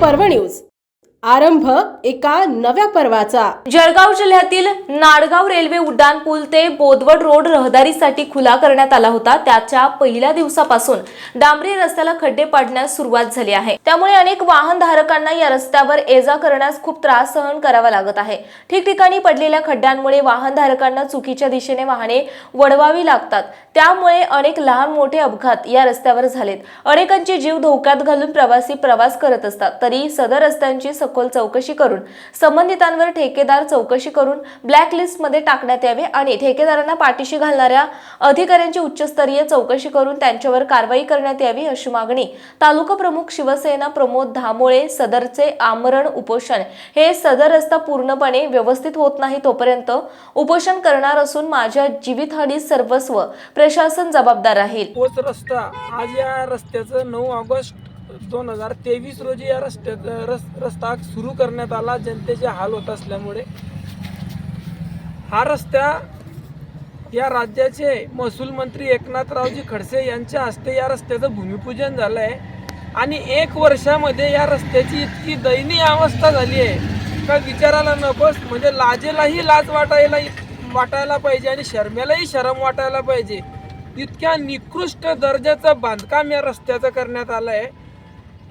Parbhani news. आरंभ एका नव्या पर्वाचा. जळगाव जिल्ह्यातील नाडगाव रेल्वे उड्डाण पूल ते बोदवड रोड रहदारीसाठी खुला करण्यात आला होता. त्याच्या पहिल्या दिवसापासून डांबरी रस्त्याला खड्डे पाडण्यास सुरुवात झाली आहे. त्यामुळे अनेक वाहनधारकांना या रस्त्यावर ये जा करण्यास खूप त्रास सहन करावा लागत आहे. ठिकठिकाणी पडलेल्या खड्ड्यांमुळे वाहनधारकांना चुकीच्या दिशेने वाहने वडवावी लागतात. त्यामुळे अनेक लहान मोठे अपघात या रस्त्यावर झालेत. अनेकांचे जीव धोक्यात घालून प्रवासी प्रवास करत असतात. तरी सदर रस्त्यांची सखोल चौकशी करून संबंधितांवर ठेकेदार चौकशी करून ब्लॅक लिस्टमध्ये टाकण्यात यावे आणि ठेकेदारांना पाठीशी घालणाऱ्या अधिकाऱ्यांची उच्चस्तरीय चौकशी करून त्यांच्यावर कारवाई करण्यात यावी अशी मागणी तालुका प्रमुख शिवसेना प्रमोद धामोळे सदरचे आमरण उपोषण हे सदर रस्ता पूर्णपणे व्यवस्थित होत नाही तोपर्यंत उपोषण करणार असून माझ्या जीवितहानी सर्वस्व प्रशासन जबाबदार राहील. रस्ता आज या रस्त्याचं नऊ ऑगस्ट दोन हजार तेवीस रोजी या रस्त्यात रस रस्ता सुरू करण्यात आला. जनतेचे हाल होत असल्यामुळे हा रस्ता या राज्याचे महसूल मंत्री एकनाथरावजी खडसे यांच्या हस्ते या रस्त्याचं भूमिपूजन झालं आहे आणि एक वर्षामध्ये या रस्त्याची इतकी दयनीय अवस्था झाली आहे. का विचारायला नकोस म्हणजे लाजेलाही लाज वाटायला वाटायला पाहिजे आणि शर्मेलाही शरम वाटायला पाहिजे. इतक्या निकृष्ट दर्जाचं बांधकाम या रस्त्याचं करण्यात आलं आहे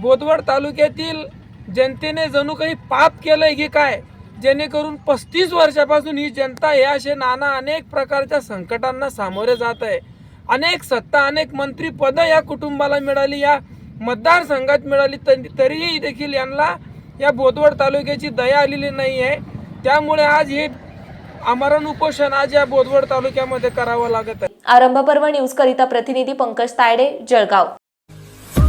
बोदवड तालुक्यातील जनतेने जणू काही पाप केलंय की काय? जेणेकरून पस्तीस वर्षापासून ही जनता हे असे नाना अनेक प्रकारच्या संकटांना सामोरे जात आहे. अनेक सत्ता अनेक मंत्री पदं या कुटुंबाला मिळाली या मतदारसंघात मिळाली तरी तरीही देखील यांना या बोदवड तालुक्याची दया आलेली नाही आहे. त्यामुळे आज हे आमरण उपोषण आज या बोदवड तालुक्यामध्ये करावं लागत आहे. आरंभ पर्व न्यूज करिता प्रतिनिधी पंकज तायडे जळगाव.